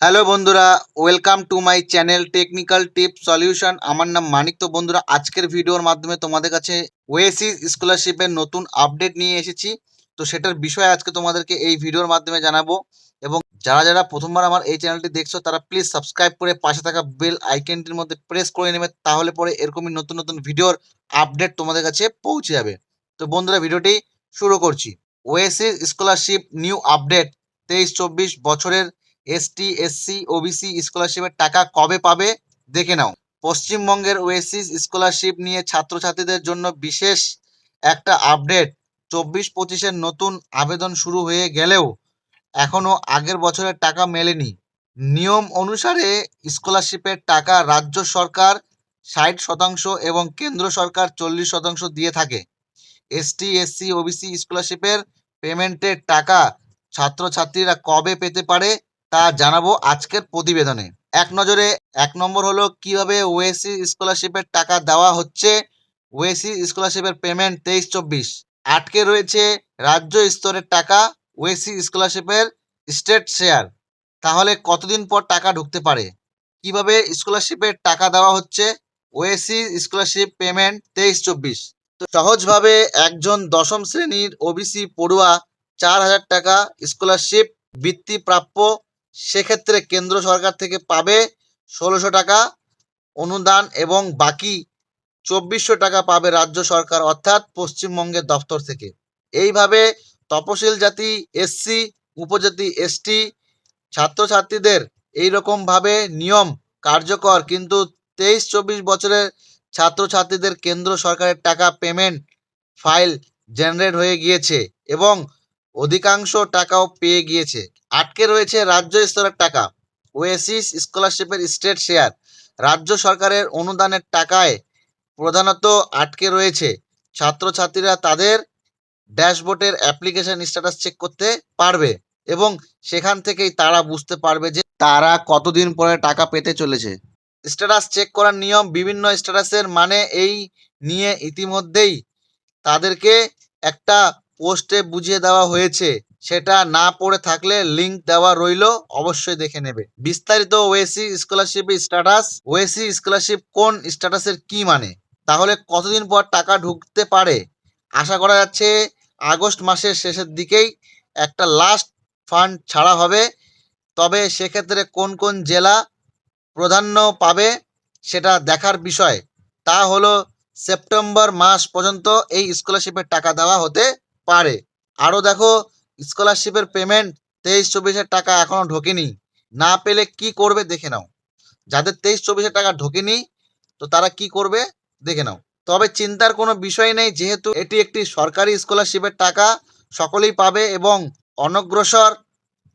Hello বন্ধুরা। Welcome to my channel technical tip solution আমার নাম মানিক। তো বন্ধুরা, আজকের ভিডিওর মাধ্যমে তোমাদের কাছে ওয়েসিস স্কলারশিপের নতুন আপডেট নিয়ে এসেছি। তো সেটার বিষয়ে আজকে তোমাদেরকে এই ভিডিওর মাধ্যমে জানাব। এবং যারা যারা প্রথমবার আমার এই চ্যানেলটি দেখছ, তারা প্লিজ সাবস্ক্রাইব করে পাশে থাকা বেল আইকনটির মধ্যে প্রেস করে নেবে। তাহলে পরে এরকমই নতুন নতুন ভিডিওর আপডেট তোমাদের কাছে পৌঁছে যাবে। তো বন্ধুরা, ভিডিওটি শুরু করছি। ওয়েসিস স্কলারশিপ নিউ আপডেট তেইশ চব্বিশ বছরের এসটি, এসসি, ওবিসি স্কলারশিপের টাকা কবে পাবে দেখে নাও। পশ্চিমবঙ্গের ওয়েসিস স্কলারশিপ নিয়ে ছাত্রছাত্রীদের জন্য বিশেষ একটা আপডেট। চব্বিশ পঁচিশের নতুন আবেদন শুরু হয়ে গেলেও এখনও আগের বছরের টাকা মেলেনি। নিয়ম অনুসারে স্কলারশিপের টাকা রাজ্য সরকার ষাট শতাংশ এবং কেন্দ্র সরকার চল্লিশ শতাংশ দিয়ে থাকে। এসটি, এসসি, ওবিসি স্কলারশিপের পেমেন্টের টাকা ছাত্রছাত্রীরা কবে পেতে পারে তা জানাব আজকের প্রতিবেদনে। এক নজরে, এক নম্বর হলো কীভাবে ওয়েসি স্কলারশিপের টাকা দেওয়া হচ্ছে। ওয়েসি স্কলারশিপের পেমেন্ট তেইশ চব্বিশ। আটকে রয়েছে রাজ্য স্তরের টাকা ওয়েসি স্কলারশিপের স্টেট শেয়ার। তাহলে কতদিন পর টাকা ঢুকতে পারে? কীভাবে স্কলারশিপের টাকা দেওয়া হচ্ছে? ওয়েসি স্কলারশিপ পেমেন্ট তেইশ চব্বিশ। তো সহজভাবে একজন দশম শ্রেণির ওবিসি পড়ুয়া চার হাজার টাকা স্কলারশিপ বৃত্তি প্রাপ্য সেক্ষেত্রে কেন্দ্র সরকার থেকে পাবে ষোলোশো টাকা অনুদান এবং বাকি চব্বিশশো টাকা পাবে রাজ্য সরকার, অর্থাৎ পশ্চিমবঙ্গের দপ্তর থেকে। এইভাবে তপশিল জাতি এসসি উপজাতি এসটি ছাত্রছাত্রীদের এইরকমভাবে নিয়ম কার্যকর, কিন্তু তেইশ চব্বিশ বছরের ছাত্রছাত্রীদের কেন্দ্র সরকারের টাকা পেমেন্ট ফাইল জেনারেট হয়ে গিয়েছে এবং অধিকাংশ টাকাও পেয়ে গিয়েছে। আটকে রয়েছে রাজ্য স্তরের টাকা। ওয়েসিস স্কলারশিপের স্টেট শেয়ার। রাজ্য সরকারের অনুদানের টাকায় প্রধানত আটকে রয়েছে। ছাত্রছাত্রীরা তাদের ড্যাশবোর্ডের অ্যাপ্লিকেশন স্ট্যাটাস চেক করতে পারবে এবং সেখান থেকেই তারা বুঝতে পারবে যে তারা কতদিন পরে টাকা পেতে চলেছে। স্ট্যাটাস চেক করার নিয়ম বিভিন্ন স্ট্যাটাসের মানে এই নিয়ে ইতিমধ্যেই তাদেরকে একটা পোস্টে বুঝিয়ে দেওয়া হয়েছে। সেটা না পড়ে থাকলে লিংক দেওয়া রইল, অবশ্যই দেখে নেবে। বিস্তারিত Oasis scholarship status, Oasis scholarship কোন স্ট্যাটাসের কি মানে? তাহলে কতদিন পর টাকা ঢুকতে পারে? আশা করা যাচ্ছে আগস্ট মাসের শেষের দিকেই একটা লাস্ট ফান্ড ছাড়া হবে। তবে সেক্ষেত্রে কোন কোন জেলা প্রাধান্য পাবে সেটা দেখার বিষয়। তা হলো সেপ্টেম্বর মাস পর্যন্ত এই স্কলারশিপের টাকা দেওয়া হতে পারে। আরও দেখো স্কলারশিপের পেমেন্ট তেইশ চব্বিশের টাকা এখনও ঢোকেনি। না পেলে কি করবে দেখে নাও। যাদের তেইশ চব্বিশের টাকা ঢোকেনি, তো তারা কি করবে দেখে নাও। তবে চিন্তার কোনো বিষয় নেই, যেহেতু এটি একটি সরকারি স্কলারশিপের টাকা, সকলেই পাবে এবং অনগ্রসর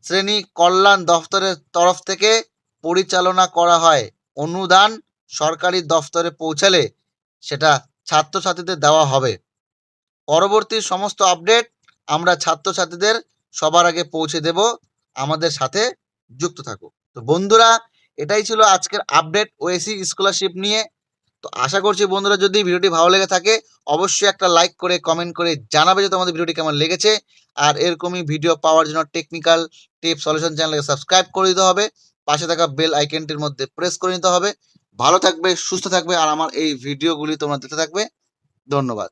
শ্রেণি কল্যাণ দফতরের তরফ থেকে পরিচালনা করা হয়। অনুদান সরকারি দফতরে পৌঁছালে সেটা ছাত্রছাত্রীদের দেওয়া হবে। পরবর্তী সমস্ত আপডেট আমরা ছাত্রছাত্রীদের সবার আগে পৌঁছে দেব। আমাদের সাথে যুক্ত থাকো তো বন্ধুরা, এটাই ছিল আজকের আপডেট ওএসি স্কলারশিপ নিয়ে। তো আশা করছি বন্ধুরা, যদি ভিডিওটি ভালো লেগে থাকে, অবশ্যই একটা লাইক করে কমেন্ট করে জানাবে যে তোমাদের ভিডিওটি কেমন লেগেছে। আর এরকমই ভিডিও পাওয়ার জন্য টেকনিক্যাল টিপ সলিউশন চ্যানেলকে সাবস্ক্রাইব করে দিতে হবে। পাশে থাকা বেল আইকনটির মধ্যে প্রেস করে নিতে হবে। ভালো থাকবে, সুস্থ থাকবে, আর আমার এই ভিডিওগুলি তোমরা দেখতে থাকবে। ধন্যবাদ।